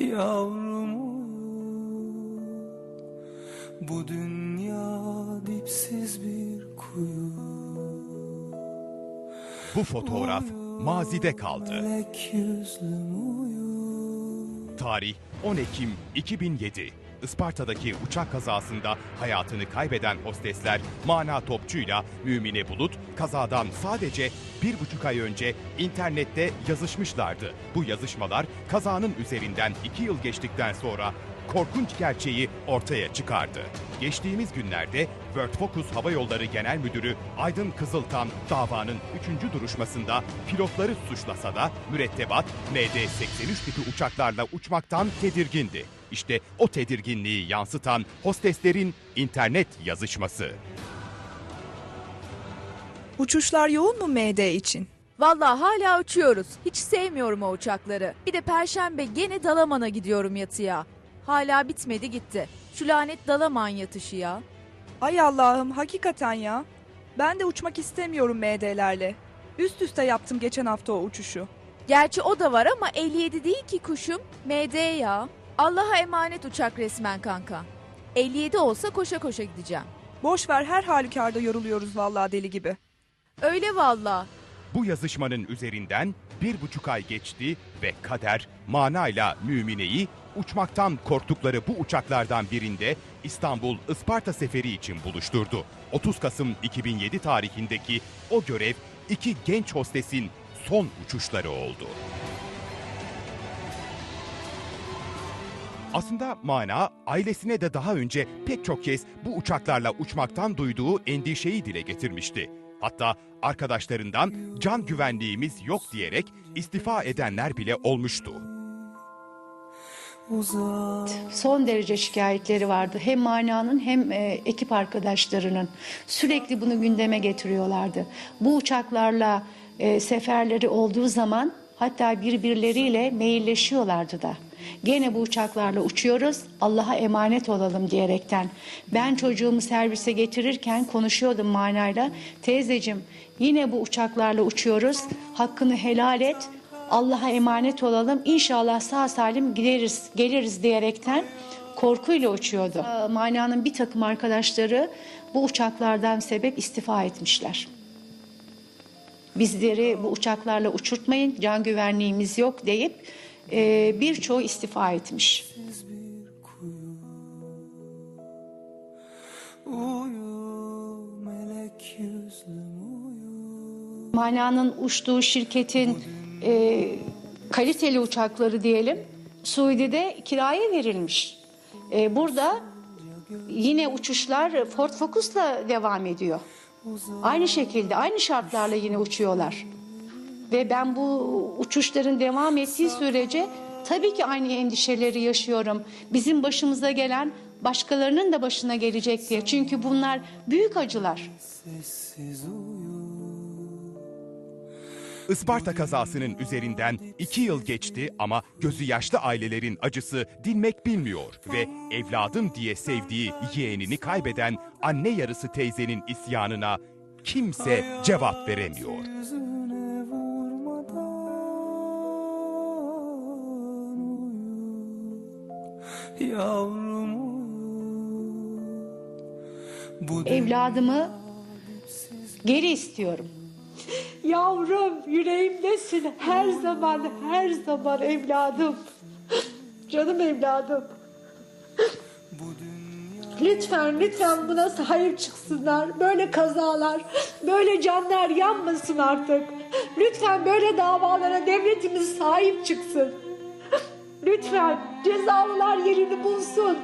Yavrum uyu Bu dünya dipsiz bir kuyu Bu fotoğraf mazide kaldı. Tarih 10 Ekim 2007. Isparta'daki uçak kazasında hayatını kaybeden hostesler Mana Topçu'yla Mümine Bulut kazadan sadece bir buçuk ay önce internette yazışmışlardı. Bu yazışmalar kazanın üzerinden iki yıl geçtikten sonra korkunç gerçeği ortaya çıkardı. Geçtiğimiz günlerde World Focus Hava Yolları Genel Müdürü Aydın Kızıltan davanın 3. duruşmasında pilotları suçlasa da mürettebat MD-83 tipi uçaklarla uçmaktan tedirgindi. İşte o tedirginliği yansıtan hosteslerin internet yazışması. Uçuşlar yoğun mu MD için? Vallahi hala uçuyoruz. Hiç sevmiyorum o uçakları. Bir de perşembe gene Dalaman'a gidiyorum yatıya. Hala bitmedi gitti. Şu lanet Dalaman yatışı ya. Ay Allah'ım hakikaten ya. Ben de uçmak istemiyorum MD'lerle. Üst üste yaptım geçen hafta o uçuşu. Gerçi o da var ama 57 değil ki kuşum. MD ya. Allah'a emanet uçak resmen kanka. 57 olsa koşa koşa gideceğim. Boş ver her halükarda yoruluyoruz vallahi deli gibi. Öyle vallahi. Bu yazışmanın üzerinden bir buçuk ay geçti ve kader manayla mümineyi uçmaktan korktukları bu uçaklardan birinde İstanbul Isparta seferi için buluşturdu. 30 Kasım 2007 tarihindeki o görev iki genç hostesin son uçuşları oldu. Aslında Mana ailesine de daha önce pek çok kez bu uçaklarla uçmaktan duyduğu endişeyi dile getirmişti. Hatta arkadaşlarından can güvenliğimiz yok diyerek istifa edenler bile olmuştu. Uzak son derece şikayetleri vardı. Hem mananın hem e, ekip arkadaşlarının sürekli bunu gündeme getiriyorlardı. Bu uçaklarla e, seferleri olduğu zaman hatta birbirleriyle mailleşiyorlardı da. Gene bu uçaklarla uçuyoruz, Allah'a emanet olalım diyerekten. Ben çocuğumu servise getirirken konuşuyordum manayla. Teyzecim yine bu uçaklarla uçuyoruz, hakkını helal et, Allah'a emanet olalım. İnşallah sağ salim gideriz, geliriz diyerekten korkuyla uçuyordu. Ee, Mana'nın bir takım arkadaşları bu uçaklardan sebep istifa etmişler. Bizleri bu uçaklarla uçurtmayın, can güvenliğimiz yok deyip e, birçoğu istifa etmiş. Mana'nın uçtuğu şirketin e, kaliteli uçakları diyelim Suudi'de kiraya verilmiş. E, burada yine uçuşlar Ford Focus'la devam ediyor. Aynı şekilde aynı şartlarla yine uçuyorlar. Ve ben bu uçuşların devam ettiği sürece tabii ki aynı endişeleri yaşıyorum. Bizim başımıza gelen başkalarının da başına gelecek diye. Çünkü bunlar büyük acılar. Sessiz uyu Isparta kazasının üzerinden iki yıl geçti ama gözü yaşlı ailelerin acısı dinmek bilmiyor ve evladım diye sevdiği yeğenini kaybeden anne yarısı teyzenin isyanına kimse cevap veremiyor. Uyu Yavrum uyu Bu Evladımı geri istiyorum. Yavrum yüreğimdesin her zaman her zaman evladım. Canım evladım. Lütfen lütfen buna sahip çıksınlar. Böyle kazalar, böyle canlar yanmasın artık. Lütfen böyle davalara devletimiz sahip çıksın. Lütfen cezalılar yerini bulsun.